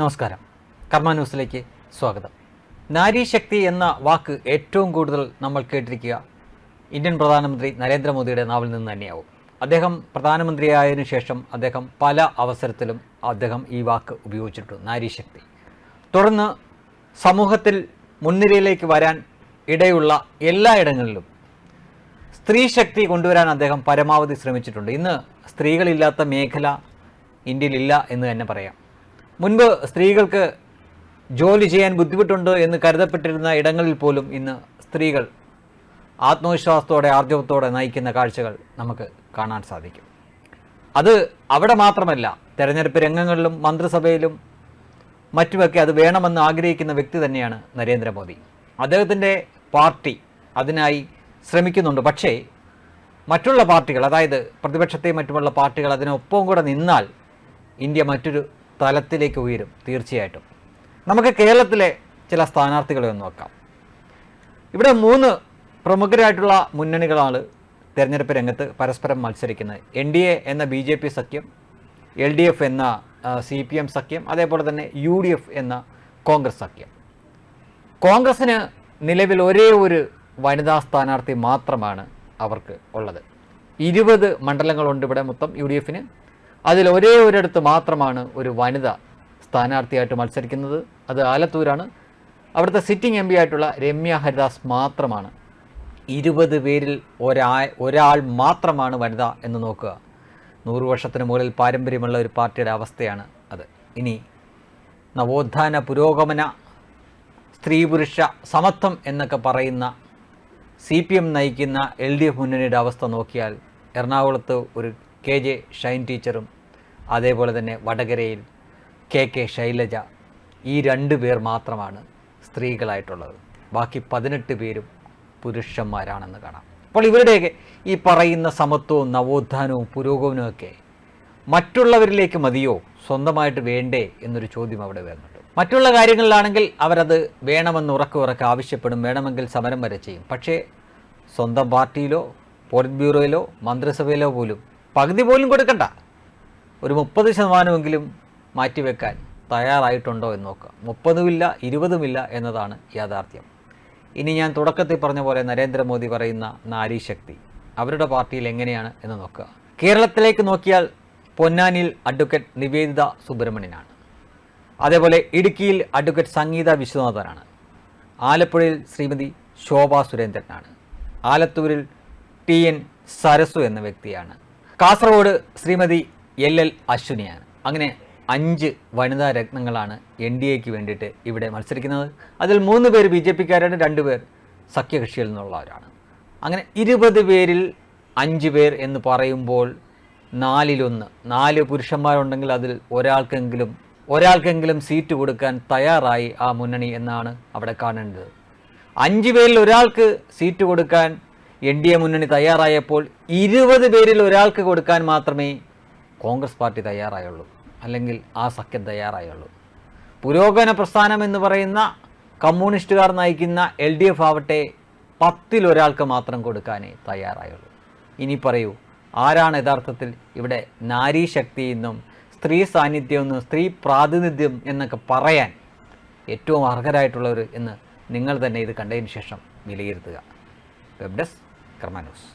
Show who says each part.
Speaker 1: നമസ്കാരം. കർമ്മ ന്യൂസിലേക്ക് സ്വാഗതം. നാരീശക്തി എന്ന വാക്ക് ഏറ്റവും കൂടുതൽ നമ്മൾ കേട്ടിരിക്കുക ഇന്ത്യൻ പ്രധാനമന്ത്രി നരേന്ദ്രമോദിയുടെ നാവിൽ നിന്ന് തന്നെയാവും. അദ്ദേഹം പ്രധാനമന്ത്രിയായതിനു ശേഷം അദ്ദേഹം പല അവസരത്തിലും അദ്ദേഹം ഈ വാക്ക് ഉപയോഗിച്ചിട്ടുണ്ട് നാരീശക്തി തുടർന്ന് സമൂഹത്തിൽ മുൻനിരയിലേക്ക് വരാൻ ഇടയുള്ള എല്ലായിടങ്ങളിലും സ്ത്രീ ശക്തി കൊണ്ടുവരാൻ അദ്ദേഹം പരമാവധി ശ്രമിച്ചിട്ടുണ്ട്. ഇന്ന് സ്ത്രീകളില്ലാത്ത മേഖല ഇന്ത്യയിലില്ല എന്ന് തന്നെ പറയാം. മുൻപ് സ്ത്രീകൾക്ക് ജോലി ചെയ്യാൻ ബുദ്ധിമുട്ടുണ്ട് എന്ന് കരുതപ്പെട്ടിരുന്ന ഇടങ്ങളിൽ പോലും ഇന്ന് സ്ത്രീകൾ ആത്മവിശ്വാസത്തോടെ ആർജവത്തോടെ നയിക്കുന്ന കാഴ്ചകൾ നമുക്ക് കാണാൻ സാധിക്കും. അത് അവിടെ മാത്രമല്ല തെരഞ്ഞെടുപ്പ് രംഗങ്ങളിലും മന്ത്രിസഭയിലും മറ്റുമൊക്കെ അത് വേണമെന്ന് ആഗ്രഹിക്കുന്ന വ്യക്തി തന്നെയാണ് നരേന്ദ്രമോദി. അദ്ദേഹത്തിന്റെ പാർട്ടി അതിനായി ശ്രമിക്കുന്നുണ്ട്. പക്ഷേ മറ്റുള്ള പാർട്ടികൾ അതായത് പ്രതിപക്ഷത്തെയും മറ്റുമുള്ള പാർട്ടികൾ അതിനൊപ്പം കൂടെ നിന്നാൽ ഇന്ത്യ മറ്റൊരു തലത്തിലേക്ക് ഉയരും തീർച്ചയായിട്ടും. നമുക്ക് കേരളത്തിലെ ചില സ്ഥാനാർത്ഥികളെ ഒന്ന് നോക്കാം. ഇവിടെ മൂന്ന് പ്രമുഖരായിട്ടുള്ള മുന്നണികളാണ് തെരഞ്ഞെടുപ്പ് രംഗത്ത് പരസ്പരം മത്സരിക്കുന്നത്. എൻ ഡി എ എന്ന ബി ജെ പി സഖ്യം എൽ ഡി എഫ് എന്ന സി പി എം സഖ്യം അതേപോലെ തന്നെ യു ഡി എഫ് എന്ന കോൺഗ്രസ് സഖ്യം. കോൺഗ്രസ്സിന് നിലവിൽ ഒരേ ഒരു വനിതാ സ്ഥാനാർത്ഥി മാത്രമാണ് അവർക്ക് ഉള്ളത്. ഇരുപത് മണ്ഡലങ്ങളുണ്ട് ഇവിടെ മൊത്തം യു ഡി എഫിന്. അതിൽ ഒരേ ഒരിടത്ത് മാത്രമാണ് ഒരു വനിത സ്ഥാനാർത്ഥിയായിട്ട് മത്സരിക്കുന്നത്. അത് ആലത്തൂരാണ്. അവിടുത്തെ സിറ്റിംഗ് എം പി ആയിട്ടുള്ള രമ്യ ഹരിദാസ് മാത്രമാണ്. ഇരുപത് പേരിൽ ഒരാ ഒരാൾ മാത്രമാണ് വനിത എന്ന് നോക്കുക. നൂറ് വർഷത്തിന് മുകളിൽ പാരമ്പര്യമുള്ള ഒരു പാർട്ടിയുടെ അവസ്ഥയാണ് അത്. ഇനി നവോത്ഥാന പുരോഗമന സ്ത്രീ പുരുഷ സമത്വം എന്നൊക്കെ പറയുന്ന സി പി എം നയിക്കുന്ന എൽ ഡി എഫ് മുന്നണിയുടെ അവസ്ഥ നോക്കിയാൽ എറണാകുളത്ത് ഒരു കെ ജെ ഷൈൻ ടീച്ചറും അതേപോലെ തന്നെ വടകരയിൽ കെ കെ ശൈലജ ഈ രണ്ട് പേർ മാത്രമാണ് സ്ത്രീകളായിട്ടുള്ളത്. ബാക്കി പതിനെട്ട് പേരും പുരുഷന്മാരാണെന്ന് കാണാം. അപ്പോൾ ഇവരുടെയൊക്കെ ഈ പറയുന്ന സമത്വവും നവോത്ഥാനവും പുരോഗമനവുമൊക്കെ മറ്റുള്ളവരിലേക്ക് മതിയോ? സ്വന്തമായിട്ട് വേണ്ടേ? എന്നൊരു ചോദ്യം അവിടെ വരുന്നുണ്ട്. മറ്റുള്ള കാര്യങ്ങളിലാണെങ്കിൽ അവരത് വേണമെന്ന് ഉറക്ക ഉറക്കെ ആവശ്യപ്പെടും. വേണമെങ്കിൽ സമരം വരെ ചെയ്യും. പക്ഷേ സ്വന്തം പാർട്ടിയിലോ പോളിറ്റ് ബ്യൂറോയിലോ മന്ത്രിസഭയിലോ പോലും പകുതി പോലും കൊടുക്കണ്ട. ഒരു മുപ്പത് ശതമാനമെങ്കിലും മാറ്റിവെക്കാൻ തയ്യാറായിട്ടുണ്ടോ എന്ന് നോക്കുക മുപ്പതുമില്ല ഇരുപതുമില്ല എന്നതാണ് യാഥാർത്ഥ്യം. ഇനി ഞാൻ തുടക്കത്തിൽ പറഞ്ഞ പോലെ നരേന്ദ്രമോദി പറയുന്ന നാരീശക്തി അവരുടെ പാർട്ടിയിൽ എങ്ങനെയാണ് എന്ന് നോക്കുക. കേരളത്തിലേക്ക് നോക്കിയാൽ പൊന്നാനിയിൽ അഡ്വക്കേറ്റ് നിവേദിത സുബ്രഹ്മണ്യനാണ്. അതേപോലെ ഇടുക്കിയിൽ അഡ്വക്കേറ്റ് സംഗീത വിശ്വനാഥനാണ്. ആലപ്പുഴയിൽ ശ്രീമതി ശോഭ സുരേന്ദ്രനാണ്. ആലത്തൂരിൽ ടി എൻ സരസു എന്ന വ്യക്തിയാണ്. കാസർഗോഡ് ശ്രീമതി എൽ എൽ അശ്വിനിയാണ്. അങ്ങനെ അഞ്ച് വനിതാ രത്നങ്ങളാണ് എൻ ഡി എക്ക് വേണ്ടിയിട്ട് ഇവിടെ മത്സരിക്കുന്നത്. അതിൽ മൂന്ന് പേര് ബി ജെ പിക്കാരാണ് രണ്ട് പേർ സഖ്യകക്ഷിയിൽ നിന്നുള്ളവരാണ്. അങ്ങനെ ഇരുപത് പേരിൽ അഞ്ച് പേർ എന്ന് പറയുമ്പോൾ നാലിലൊന്ന് നാല് പുരുഷന്മാരുണ്ടെങ്കിൽ അതിൽ ഒരാൾക്കെങ്കിലും ഒരാൾക്കെങ്കിലും സീറ്റ് കൊടുക്കാൻ തയ്യാറായി ആ മുന്നണി എന്നാണ് അവിടെ കാണേണ്ടത്. അഞ്ച് പേരിൽ ഒരാൾക്ക് സീറ്റ് കൊടുക്കാൻ എൻ ഡി എ മുന്നണി തയ്യാറായപ്പോൾ ഇരുപത് പേരിൽ ഒരാൾക്ക് കൊടുക്കാൻ മാത്രമേ കോൺഗ്രസ് പാർട്ടി തയ്യാറായുള്ളൂ. അല്ലെങ്കിൽ ആ സഖ്യം തയ്യാറായുള്ളൂ. പുരോഗമന പ്രസ്ഥാനം എന്ന് പറയുന്ന കമ്മ്യൂണിസ്റ്റുകാർ നയിക്കുന്ന എൽ ഡി എഫ് ആവട്ടെ പത്തിലൊരാൾക്ക് മാത്രം കൊടുക്കാനേ തയ്യാറായുള്ളൂ. ഇനി പറയൂ ആരാണ് യഥാർത്ഥത്തിൽ ഇവിടെ നാരീശക്തി എന്നും സ്ത്രീ സാന്നിധ്യം എന്നും സ്ത്രീ പ്രാതിനിധ്യം എന്നൊക്കെ പറയാൻ ഏറ്റവും അർഹരായിട്ടുള്ളവർ എന്ന് നിങ്ങൾ തന്നെ ഇത് കണ്ടതിന് ശേഷം വിലയിരുത്തുക. വെബ് ഡെസ്ക് കർമ്മ ന്യൂസ്